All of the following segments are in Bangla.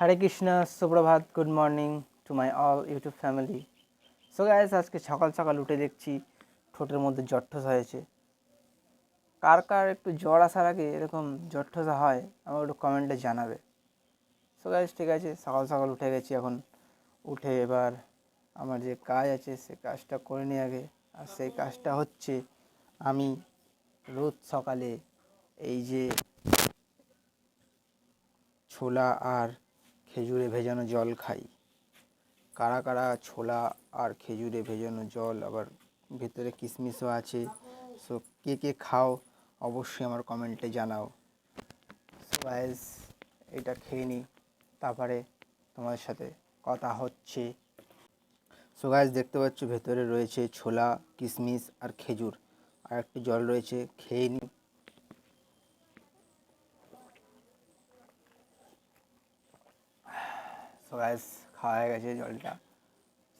হরে কৃষ্ণ সুপ্রভাত good morning to my all YouTube family so guys আজকে সকাল সকাল উঠে দেখছি ঠোঁটের মধ্যে জট্ঠসা হয়েছে। কার কার একটু জ্বর আসার আগে এরকম জট্ঠসা হয় আমার একটু কমেন্টে জানাবে। সো গাইস ঠিক আছে, সকাল সকাল উঠে গেছি এখন। উঠে এবার আমার যে কাজ আছে, সে কাজটা করে নিই আগে। আর সেই কাজটা হচ্ছে আমি রোজ সকালে এই যে ছোলা আর খেজুরে ভেজানো জল খাই। কারা কারা ছোলা আর খেজুরে ভেজানো জল, আবার ভেতরে কিশমিশও আছে সো কে কে খাও অবশ্যই আমার কমেন্টে জানাও। সো এটা খেয়ে নিই তারপরে তোমাদের সাথে কথা হচ্ছে। সো গাইস দেখতে পাচ্ছ, ভেতরে রয়েছে ছোলা কিশমিশ আর খেজুর। আর একটু জল রয়েছে, খেয়ে নিই সো গাইস খাওয়া হয়ে গেছে জলটা।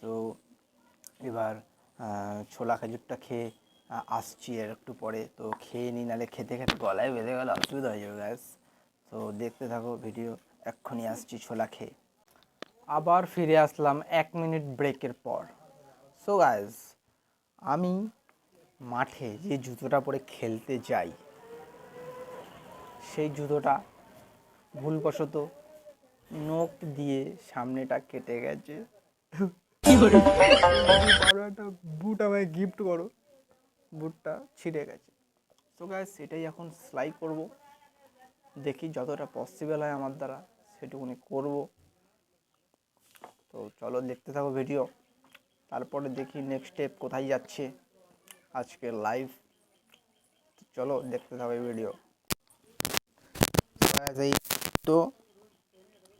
তো এবার ছোলা খেজুরটা খেয়ে আসছি আর একটু পরে। তো খেয়ে নিই, নাহলে খেতে খেতে গলায় বেঁধে গেলে, অসুবিধা হয়ে যাবে গ্যাস। তো দেখতে থাকো ভিডিও, এক্ষুনি আসছি ছোলা খেয়ে। আবার ফিরে আসলাম এক মিনিট ব্রেকের পর। সো গাইস আমি মাঠে যে জুতোটা পরে খেলতে যাই, সেই জুতোটা ভুলবশত নখ দিয়ে সামনেটা কেটে গেছে। একটা বুট আমায় গিফট করো। বুটটা ছিঁড়ে গেছে। তো গাইস সেটাই এখন সেলাই করব। দেখি যতটা পসিবল হয় আমার দ্বারা সেটুকুনি করব। তো চলো দেখতে থাকো ভিডিও তারপরে দেখি নেক্সট স্টেপ কোথায় যাচ্ছে আজকে লাইভ চলো দেখতে থাকো এই ভিডিও তো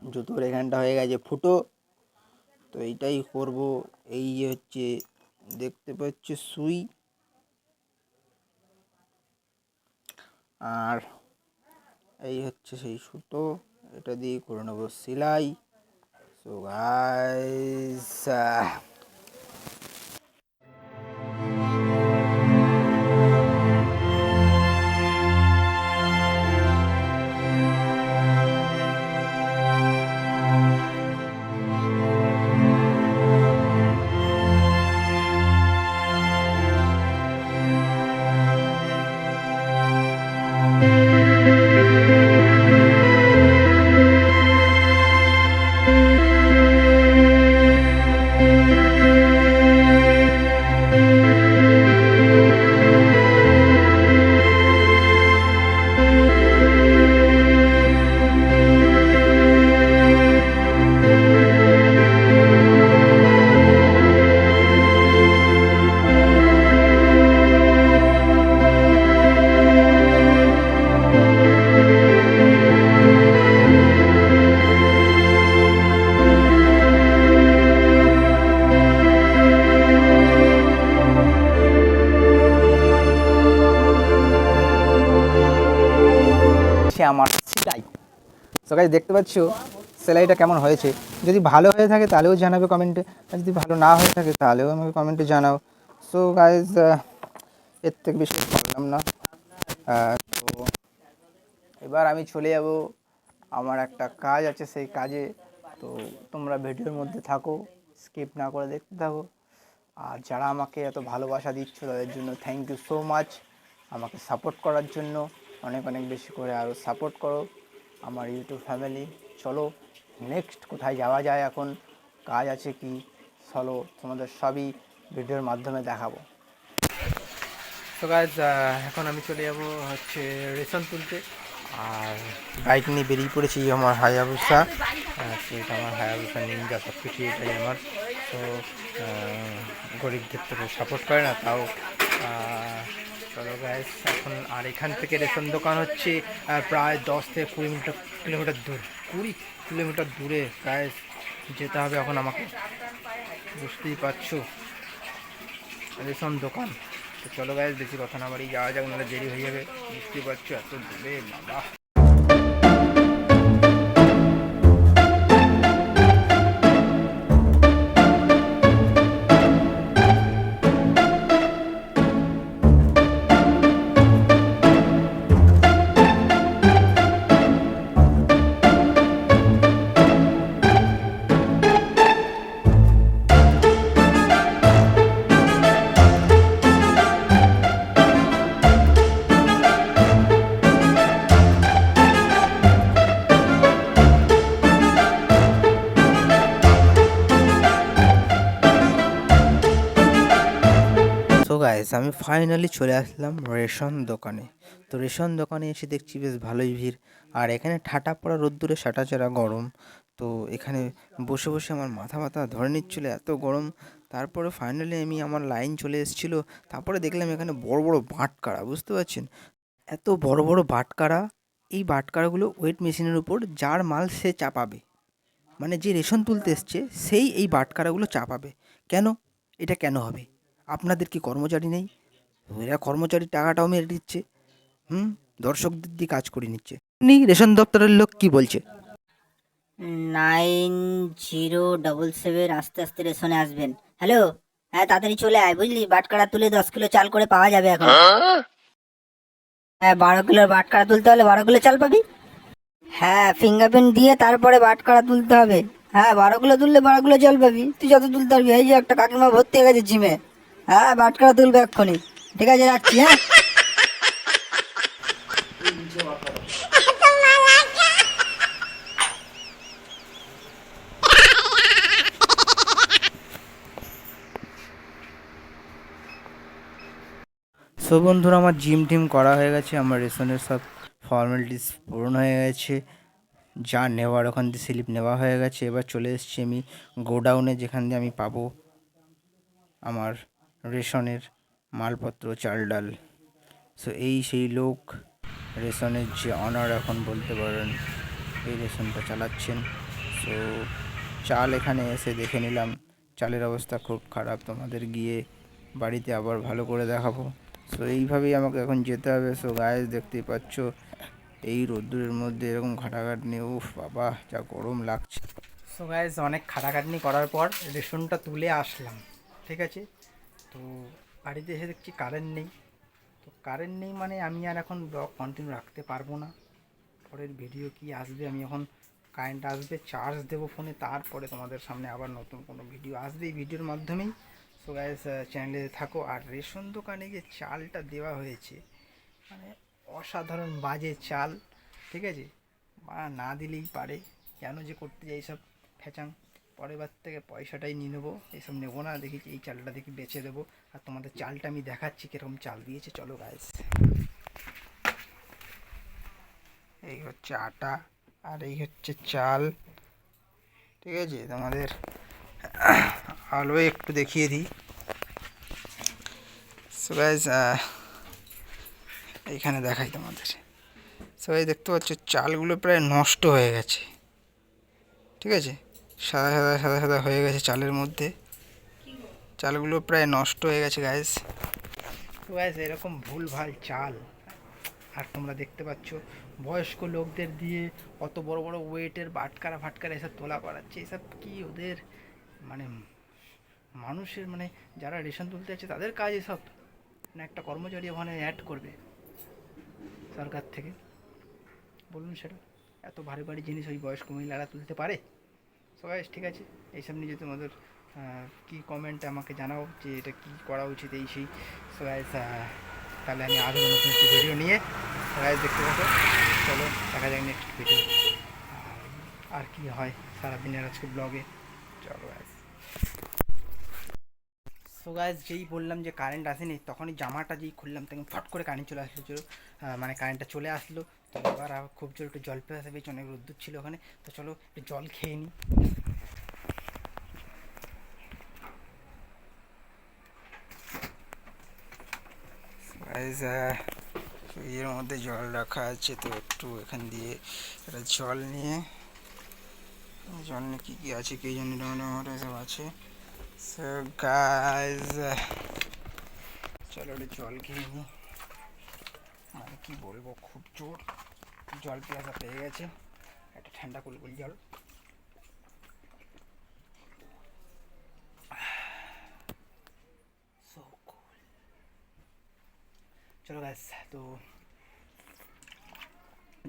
জুতোর এখানটা হয়ে গেছে ফুটো। তো এইটাই করব। এই যে হচ্ছে, দেখতে পাচ্ছ সুই। আর এই হচ্ছে সেই সুতো। এটা দিয়ে করে নেব সেলাই। সো গাইস সে আমার সেলাই। তো গাইজ দেখতে পাচ্ছ সেলাইটা কেমন হয়েছে? যদি ভালো হয়ে থাকে তাহলেও জানাবে কমেন্টে, আর যদি ভালো না হয়ে থাকে তাহলেও আমাকে কমেন্টে জানাও। সো গাইজ এর থেকে বেশি বললাম না। তো এবার আমি চলে যাব। আমার একটা কাজ আছে সেই কাজে। তো তোমরা ভিডিওর মধ্যে থাকো, স্কিপ না করে দেখতে থাকো। আর যারা আমাকে এত ভালোবাসা দিচ্ছ তাদের জন্য থ্যাংক ইউ সো মাচ আমাকে সাপোর্ট করার জন্য। অনেক অনেক বেশি করে আরও সাপোর্ট করো আমার ইউটিউব ফ্যামিলি চলো নেক্সট কোথায় যাওয়া যায় এখন? কাজ আছে কি? চলো, তোমাদের সবই ভিডিওর মাধ্যমে দেখাবো। তো গাইজ এখন আমি চলে যাব হচ্ছে রেশন তুলতে। আর বাইক নিয়ে বেরিয়ে পড়েছি আমার হায়াবুসা সেটা আমার হায়াবুসা নিনজা সব কিছু এটাই আমার। তো গরিবদের তো সাপোর্ট করে না, তাও চলো গ্যাস এখন আর এখান থেকে রেশন দোকান হচ্ছে প্রায় দশ থেকে কুড়ি মিটার, কিলোমিটার দূর, কুড়ি কিলোমিটার দূরে গ্যাস যেতে হবে এখন আমাকে। বুঝতেই পারছ? রেশন দোকান। তো চলো গ্যাস বেশি কথা না বাড়ি যাওয়া যাক, নাহলে দেরি হয়ে যাবে। বুঝতেই পারছ, এত দূরে, বাবা। আমি ফাইনালি চলে আসলাম রেশন দোকানে। তো রেশন দোকানে এসে দেখছি বেশ ভালোই ভিড়। আর এখানে ঠাটা পড়া রোদ্দুরে সাটাচারা গরম। তো এখানে বসে বসে আমার মাথা মাথা ধরে নিচ্ছিল, এত গরম। তারপরে ফাইনালি আমি আমার লাইন চলে এসেছিল। তারপরে দেখলাম এখানে বড় বড় বাটকারা, বুঝতে পারছেন? এত বড় বড় বাটকারা, এই বাটকারাগুলো ওয়েট মেশিনের উপর যার মাল সে চাপাবে। মানে যে রেশন তুলতে এসছে, সেই এই বাটকারাগুলো চাপাবে। কেন? এটা কেন হবে? আপনাদের কি কর্মচারী নেই? এরা কর্মচারীর টাকাটাও মেরে দিচ্ছে। হুম? দর্শকদের দিয়ে কাজ করে নিচ্ছে। নি রেশন দপ্তরের লোক কি বলছে? নাইন জিরো ডবল সেভেন আস্তে আস্তে রেশনে আসবেন। হ্যালো? হ্যাঁ তাড়াতাড়ি চলে আয়, বুঝলি? বাটকারা তুলে দশ কিলো চাল করে পাওয়া যাবে এখন। হ্যাঁ বারো কিলোর বাটকারা তুলতে হলে বারো কিলো চাল পাবি? হ্যাঁ ফিঙ্গারপ্রিন্ট দিয়ে তারপরে বাটকারা তুলতে হবে। হ্যাঁ বারো কিলো তুললে বারো কিলো চাল পাবি। তুই যত তুলতে পারবি। এই যে একটা কাকিমা ভর্তি হয়ে গেছে জিমে। হ্যাঁ বাটকারা তুলবে এক্ষুনি। ঠিক আছে, রাখছি হ্যাঁ? সো বন্ধুরা, আমার জিম টিম করা হয়ে গেছে, আমার রেশনের সব ফর্মালিটিস পূরণ হয়ে গেছে। যা নেওয়ার, ওখান দিয়ে স্লিপ নেওয়া হয়ে গেছে। এবার চলে এসেছি আমি গোডাউনে, যেখান দিয়ে আমি পাবো আমার রেশনের মালপত্র, চাল ডাল। সো এই সেই লোক রেশনের যে অনার এখন বলতে পারেন, এই রেশনটা চালাচ্ছেন। সো চাল এখানে এসে দেখে নিলাম, চালের অবস্থা খুব খারাপ। তোমাদের গিয়ে বাড়িতে আবার ভালো করে দেখাবো। সো এইভাবেই আমাকে এখন যেতে হবে। সো গায়ে দেখতেই পাচ্ছ, এই রোদ্দুরের মধ্যে এরকম খাটাখাটনি উফ বাবা, যা গরম লাগছে। সো গাইজ অনেক খাটাখাটনি করার পর রেশনটা তুলে আসলাম, ঠিক আছে? তো বাড়িতে এসে দেখছি কারেন্ট নেই। তো কারেন্ট নেই মানে আমি আর এখন ব্লগ কন্টিনিউ রাখতে পারব না। পরের ভিডিও কি আসবে? আমি এখন কারেন্ট আসবে চার্জ দেবো ফোনে তারপরে তোমাদের সামনে আবার নতুন কোনো ভিডিও আসবে এই ভিডিওর মাধ্যমেই। সো গাইজ চ্যানেলে থাকো। আর রেশন দোকানে যে চালটা দেওয়া হয়েছে। মানে অসাধারণ বাজে চাল, ঠিক আছে? বা না দিলেই পারে। কেন যে করতে যাই সব ফ্যাচাং পরের বার থেকে পয়সাটাই নিয়ে নেব এইসব নেব না, দেখি এই চালটা দেখি বেচে দেবো। আর তোমাদের চালটা আমি দেখাচ্ছি কীরকম চাল দিয়েছে, চলো গাইস এই হচ্ছে আটা, আর এই হচ্ছে চাল। ঠিক আছে, তোমাদের আলো একটু দেখিয়ে দিই। সো গাইজ এইখানে দেখাই তোমাদের। সবাই দেখতে পাচ্ছ, চালগুলো প্রায় নষ্ট হয়ে গেছে। ঠিক আছে? সাদা সাদা সাদা সাদা হয়ে গেছে চালের মধ্যে। চালগুলো প্রায় নষ্ট হয়ে গেছে তো গাইজ এরকম ভুলভাল চাল। আর তোমরা দেখতে পাচ্ছ, বয়স্ক লোকদের দিয়ে অত বড় বড় ওয়েটের বাটকারা ফাটকারা এসব তোলা করাচ্ছে। এসব কি ওদের মানে মানুষের মানে যারা রেশন তুলতে যাচ্ছে, তাদের কাজ এসব? না একটা কর্মচারী ওখানে অ্যাড করবে সরকার থেকে? বলুন সেটা। এত ভারী ভারী জিনিস ওই বয়স্ক মহিলারা তুলতে পারে? সবাই ঠিক আছে। এইসব নিয়ে তোমাদের কি কমেন্টে আমাকে জানাও যে এটা কি করা উচিত এই সেই সবাই তাহলে আমি আরও নতুন একটি ভিডিও নিয়ে সবাই দেখতে পাবো চলো, দেখা যাক নেক্সট ভিডিও আর কি হয় সারাদিনের আজকে ব্লগে চলো guys সো গাইজ যেই বললাম যে কারেন্ট আসেনি, তখনই জামাটা যেই খুললাম, তখন ফট করে কারেন্ট চলে আসলো মানে কারেন্টটা চলে আসলো। তো এবার আবার খুব জোর একটু জল পেয়ে আসবে অনেক রোদ্দুর ছিল ওখানে। তো চলো একটু জল খেয়ে নিই এর মধ্যে জল রাখা আছে, তো একটু এখান দিয়ে একটা জল নিয়ে জল নিয়ে কী কী আছে কে জানি টমেটো সব আছে। সো গাইজ চলো একটু জল খেয়ে নিই মানে কি বলব, খুব জোর। জল পেয়াসা পেয়ে গেছে। একটা ঠান্ডা কুলকুল জল। চলো ব্যাস তো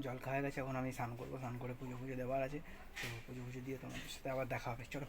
জল খাওয়া গেছে, এখন আমি স্নান করব। স্নান করে পুজো পুজো দেওয়ার আছে। তো পুজো পুজো দিয়ে তোমাদের সাথে আবার দেখা হবে। চলো।